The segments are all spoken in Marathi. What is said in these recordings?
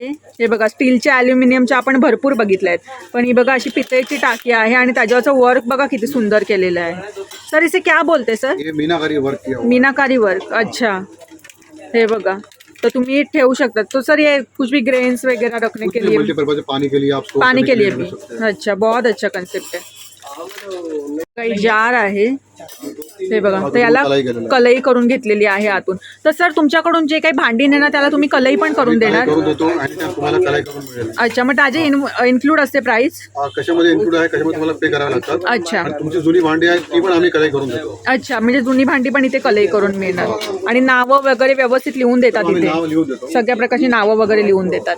हे बघा स्टीलच्या अल्युमिनियमच्या आपण भरपूर बघितल्या आहेत पण ही बघा अशी पितळेची टाकी आहे आणि त्याच्यावरचं वर्क बघा किती सुंदर केलेलं आहे. सर इसे क्या बोलते सर? ये मीनाकारी वर्क किया हुआ मीनाकारी वर्क अच्छा. हे बघा तर तुम्ही ठेवू शकता तो सर ये कुछ भी ग्रेन्स वगैरह रखने के लिए मल्टीपर्पज पानी के लिए आप store पानी करने के लिए रख भी। सकते हैं। अच्छा बहुत अच्छा कन्सेप्ट आहे काही जार आहे. हे बघा तर याला कलई केलेलं आहे. कलई करून घेतलेली आहे आतून. तर सर तुमच्याकडून जे काही भांडी नेणार त्याला तुम्ही कलई पण करून देणार? करून देतो आणि त्या तुम्हाला कलाई करून मिळेल. अच्छा मग त्याचे इन्क्लूड असते प्राइस कशामध्ये इन्क्लूड आहे कशामध्ये तुम्हाला पे करावे लागतात. अच्छा. आणि तुमची जुनी भांडी आहे ती पण आम्ही कलाई करून देतो. अच्छा म्हणजे जुनी भांडी पण इथे कलई करून मिळणार. आणि नावं वगैरे व्यवस्थित लिहून देतात आम्ही इथे. नाव लिहून देतो. सगळ्या प्रकारची नावं वगैरे लिहून देतात.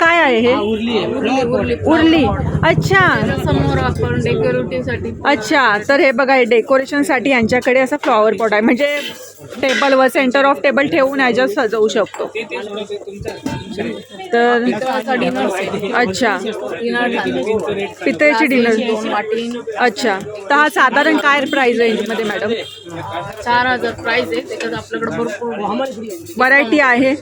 काय आहे हे? उरली अच्छा. समोर आपण डेकोरेटिव्हसाठी अच्छा तर हे बघा हे डेकोरेशनसाठी यांच्याकडे असं फ्लॉवर पॉट आहे. म्हणजे टेबलवर सेंटर ऑफ टेबल ठेवून ह्याच्यात सजवू शकतो. तर डिनर अच्छा. डिनर पितळेची डिनर अच्छा. तर हा साधारण काय प्राइस रेंजमध्ये मॅडम चार हजार प्राइस आहे. त्याच्यात आपल्याकडे भरपूर व्हरायटी आहे.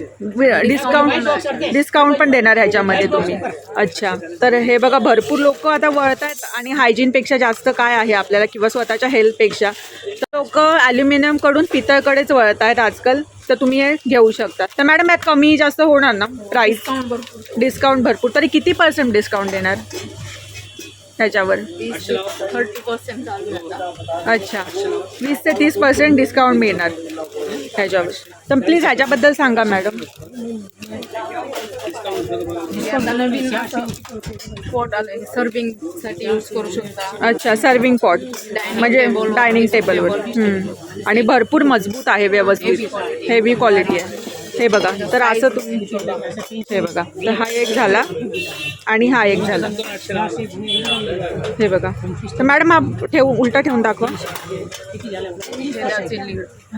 डिस्काउंट डिस्काउंट पण देणार ह्याच्यामध्ये तुम्ही. अच्छा. तर हे बघा भरपूर लोक आता वळत आहेत आणि हायजीनपेक्षा जास्त काय आहे आपल्याला? किंवा स्वतःच्या हेल्थपेक्षा तर लोक ॲल्युमिनियमकडून पितळकडेच वळत आहेत आजकाल. तर तुम्ही हे घेऊ शकता. तर मॅडम यात कमी जास्त होणार ना प्राईस डिस्काउंट भरपूर. तरी किती पर्सेंट डिस्काउंट देणार? Thirty percent. अच्छा. वीस ते तीस पर्सेंट डिस्काउंट मिळणार ह्याच्यावर. तर प्लीज ह्याच्याबद्दल सांगा मॅडम. पॉट आलंय यूज करू शकता. अच्छा सर्विंग पॉट म्हणजे table डायनिंग टेबलवर आणि भरपूर मजबूत आहे व्यवस्थित. हेवी क्वालिटी आहे. हे बघा तर असं तुम्ही हे बघा तर हा एक झाला आणि हा एक झाला. हे बघा. तर मॅडम हा ठेवू उलटा ठेवून दाखवा.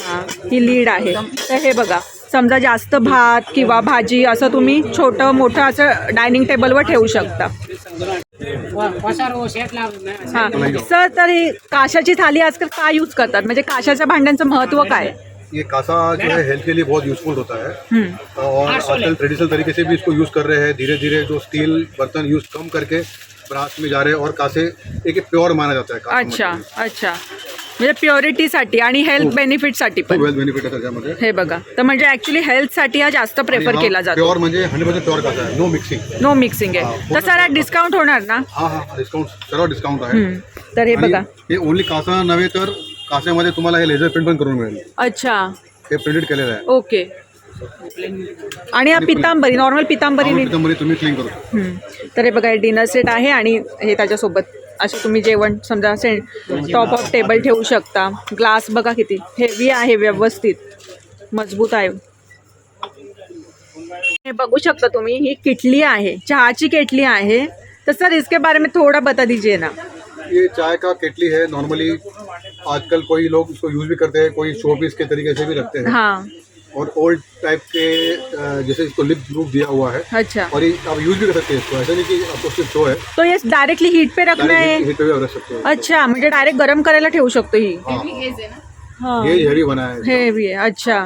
हां ही लीड आहे. तर हे बघा समजा जास्त भात किंवा भाजी असं तुम्ही छोटं मोठं असं डायनिंग टेबलवर ठेवू शकता. हां. सर तर ही काशाची थाली आजकाल काय यूज करतात? म्हणजे काशाच्या भांड्यांचं महत्त्व काय? ये कासा जो है हेल्थ के लिए बहुत यूजफुल होता है। और आजकल ट्रेडिशनल तरीके से भी इसको यूज़ कर रहे हैं। धीरे धीरे जो स्टील बर्तन यूज़ कम करके ब्रास में जा रहे हैं और कासे एक प्योर माना जाता है अच्छा अच्छा। म्हणजे प्युरिटीसाठी आणि हेल्थ बेनिफिटसाठी खूप पण. वेल्थ बेनिफिट आहे त्याच्यामध्ये हे बघा. तर म्हणजे ॲक्च्युली हेल्थसाठी हा जास्त प्रेफर केला जातो. प्योर म्हणजे हंड्रेड पर्सेंट प्योर कासा आहे? नो मिक्सिंग नो मिक्सिंग आहे. तर सर डिस्काउंट होणार ना? हा हा डिस्काउंट सर्व डिस्काउंट आहे. हम्म, तर हे आणि बघा. हे ओनली कासा नव्हे तर कास्यामध्ये तुम्हाला हे लेझर प्रिंट पण करून मिळेल. अच्छा. हे प्रिंटेड केलेलं आहे. ओके. आणि हा पितांबरी नॉर्मल पितांबरी त्याच्यामध्ये तुम्ही क्लीन करू. हम्म. तर हे बघा डिनर सेट आहे आणि हे त्याच्यासोबत असे तुम्ही जेवण समजा असे टॉप ऑफ़ टेबल ठेवू शकता. ग्लास बघा किती हेवी आहे व्यवस्थित. मज़बूत आहे. हे बघू शकता तुम्ही ही किटली आहे. चहाची केटली आहे. तर सर इसके बारे में थोड़ा बता दीजिए ना. ये चाय का केटली है नॉर्मली आजकल कोई लोग इसको यूज़ भी करते हैं कोई शो पीस के तरीके से भी रखते हैं। हाँ. और ओल्ड टाइप के जैसे इसको लिप रूप दिया हुआ है। अच्छा। और ये आप यूज़ भी कर सकते हैं इसको। ऐसा नहीं कि आपको सिर्फ़ शो है। तो ये डायरेक्टली हीट पे रखना है? हीट पे भी रख सकते हो। अच्छा म्हणजे डायरेक्ट गरम करायला ठेवू शकतो ही। हाँ। हाँ। ये हेवी बना है। है भी है। अच्छा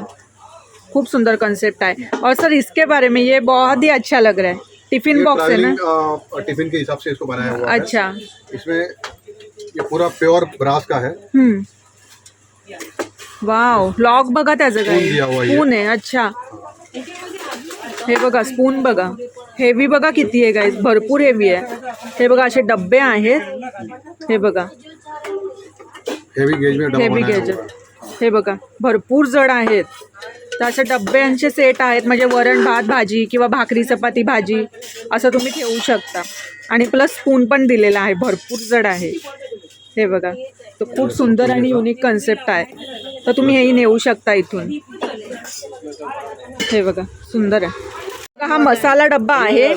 खूब सुंदर कंसेप्ट है और सर इसके बारे में ये बहुत ही अच्छा लग रहा है। टिफ़िन बॉक्स है ना? टिफ़िन के हिसाब से इसको बनाया हुआ है। अच्छा। इसमें ये पूरा प्योर ब्रास का है। हम्म। वाव लॉक बघा त्याचं काय. स्पून आहे अच्छा. हे बघा स्पून बघा. हेवी बघा किती आहे गाईज भरपूर हेवी आहे. हे बघा असे डब्बे आहेत. हे बघा. हेवी गेज है बघा भरपूर जड आहेत. तर असे डब्यांचे सेट आहेत. म्हणजे वरण भात भाजी किंवा भाकरी चपाती भाजी असं तुम्ही ठेवू शकता. आणि प्लस स्पून पण दिलेला आहे. भरपूर जड आहे. हे बघा. तर खूप सुंदर आणि युनिक कन्सेप्ट आहे. तर तुम्ही हेही नेऊ शकता इथून. हे बघा सुंदर आहे. हा मसाला डब्बा आहे.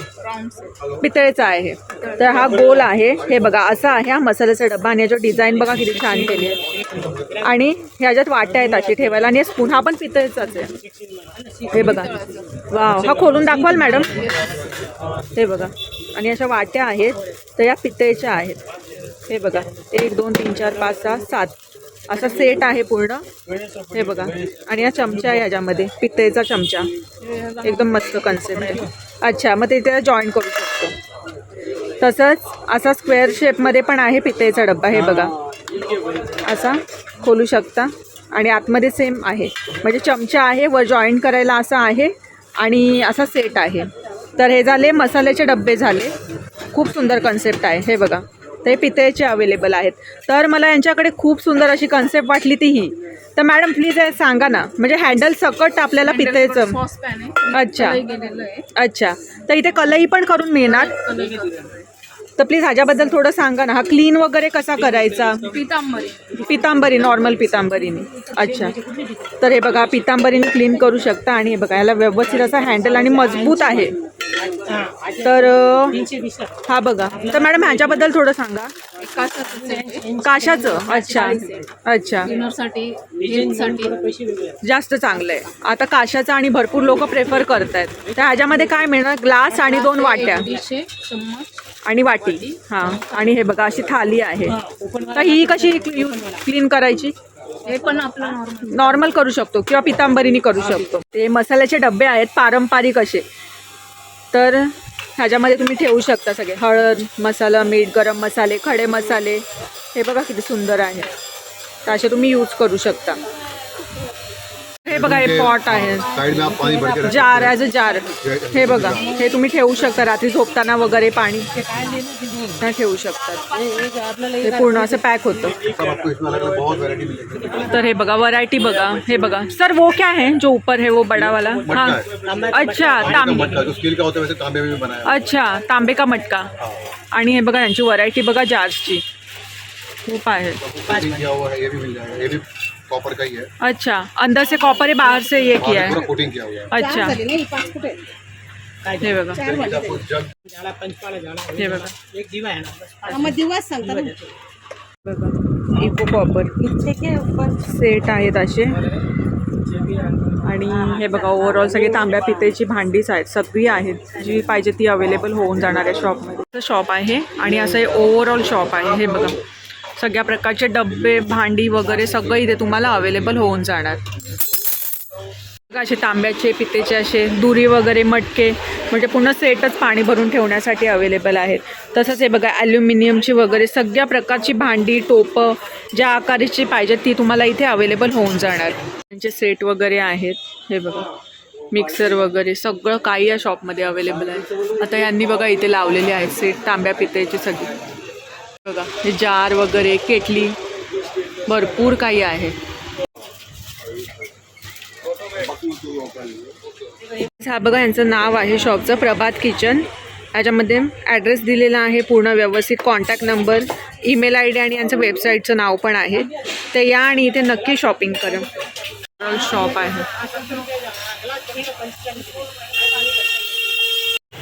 पितळेचा आहे. तर हा गोल आहे. हे बघा असा आहे हा मसाल्याचा डब्बा आणि याच्यावर डिझाईन बघा किती छान केली आहे. आणि ह्याच्यात वाट्या आहेत अशी ठेवायला. आणि स्पून हा पण पितळेचाच आहे. हे बघा. वाव हा खोलून दाखवाल मॅडम हे बघा. आणि अशा वाट्या आहेत. तर या पितळेच्या आहेत. हे बघा एक दोन तीन चार पाच सहा सात. असा सेट आहे पूर्ण. हे बघा आणि या चमचा आहे ह्याच्यामध्ये पितळेचा चमचा. एकदम मस्त कन्सेप्ट आहे. अच्छा मग ते त्याला जॉईन करू शकतो. तसंच असा स्क्वेअर शेपमध्ये पण आहे पितळेचा डब्बा हे बघा. असा खोलू शकता. आणि आतमध्ये सेम आहे. म्हणजे चमचा आहे वर जॉईंट करायला असा आहे आणि असा सेट आहे. तर हे झाले मसाल्याचे डब्बे झाले. खूप सुंदर कन्सेप्ट आहे हे बघा. हे पितळेचे अवेलेबल आहेत. तर मला यांच्याकडे खूप सुंदर अशी कन्सेप्ट वाटली ती ही. तर मॅडम प्लीज हे सांगा ना. म्हणजे हँडल सकट आपल्याला पितळेचं. अच्छा. अच्छा. तर इथे कलई पण करून मिळणार. तर प्लीज ह्याच्याबद्दल थोडं सांगा ना. हा क्लीन वगैरे कसा करायचा? पितांबरी. पितांबरी नॉर्मल पितांबरीने. अच्छा. तर हे बघा पितांबरीने क्लीन करू शकता. आणि हे बघा याला व्यवस्थित असा हँडल आणि मजबूत आहे. तर हा बघा. तर मॅडम ह्याच्याबद्दल थोडं सांगा. काशाचं अच्छा. अच्छा. जास्त चांगलं आहे आता काशाचं आणि भरपूर लोक प्रेफर करत आहेत तर ह्याच्यामध्ये काय मिळणार? ग्लास आणि दोन वाट्या. आणि वाटी. हां. आणि हे बघा अशी थाली आहे. तर ही कशी क्लीन करायची? हे पण आपलं नॉर्मल नॉर्मल करू शकतो किंवा पितांबरीने करू शकतो. ते मसाल्याचे डबे आहेत पारंपरिक असे. तर ह्याच्यामध्ये तुम्ही ठेवू शकता सगळे. हळद मसाला मीठ गरम मसाले खडे मसाले. हे बघा किती सुंदर आहे. तर असे तुम्ही यूज करू शकता. बघा हे पॉट आहे जार ॲज अ जार. हे बघा हे तुम्ही ठेवू शकता रात्री झोपताना वगैरे पाणी. ठेवू शकतात हे पूर्ण असं पॅक होतं. तर हे बघा वैरायटी बघा हे बघा. सर वो क्या है जो ऊपर है वो बड़ा वाला हाँ। अच्छा तांबे। अच्छा तांबे का मटका. आणि हे बघा यांची व्हरायटी बघा जार्सची खूप आहे. कॉपर का ही है। अच्छा अंदर से कॉपर है बाहर से ये किया पूरा है। कोटिंग किया हुआ है। अच्छा। हे बघा जग हे दिवस इको कॉपर सेट आहेत असे। आणि हे बघा ओव्हरऑल सगळे तांब्या पितेची भांडीच आहेत. सगळी आहेत. जी पाहिजे ती अवेलेबल होऊन जाणार आहे शॉपमध्ये शॉप आहे आणि असं हे ओव्हरऑल शॉप आहे. हे बघा. सगळ्या प्रकारचे डब्बे भांडी वगैरे सगळं इथे तुम्हाला अवेलेबल होऊन जाणार. बघा असे तांब्याचे पितेचे असे दुरी वगैरे मटके म्हणजे पूर्ण सेटच पाणी भरून ठेवण्यासाठी अवेलेबल आहेत. तसंच हे बघा ॲल्युमिनियमची वगैरे सगळ्या प्रकारची भांडी टोपं ज्या आकाराची पाहिजेत ती तुम्हाला इथे अवेलेबल होऊन जाणार. त्यांचे सेट वगैरे आहेत. हे बघा मिक्सर वगैरे सगळं काही या शॉपमध्ये अवेलेबल आहे. आता यांनी बघा इथे लावलेले आहेत सेट तांब्या पितेचे सगळी. बघा हे जार वगैरे केटली भरपूर काही आहे. हा बघा यांचं नाव आहे शॉपचं प्रभात किचन. याच्यामध्ये ॲड्रेस दिलेला आहे पूर्ण व्यवस्थित contact number email I D आणि यांचं वेबसाईटचं नाव पण आहे. तर या आणि इथे नक्की शॉपिंग करा. शॉप आहे.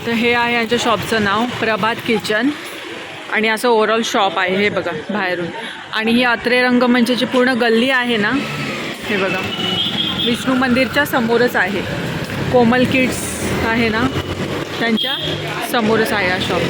तर हे आहे यांच्या शॉपचं नाव प्रभात किचन. आणि असं ओव्हरऑल शॉप आहे हे बघा बाहेरून. आणि ही अत्रे रंग रंगमंचाची पूर्ण गल्ली आहे ना हे बघा. विष्णू मंदिरच्या समोरच आहे. कोमल किड्स आहे ना त्यांच्या समोरच आहे हा शॉप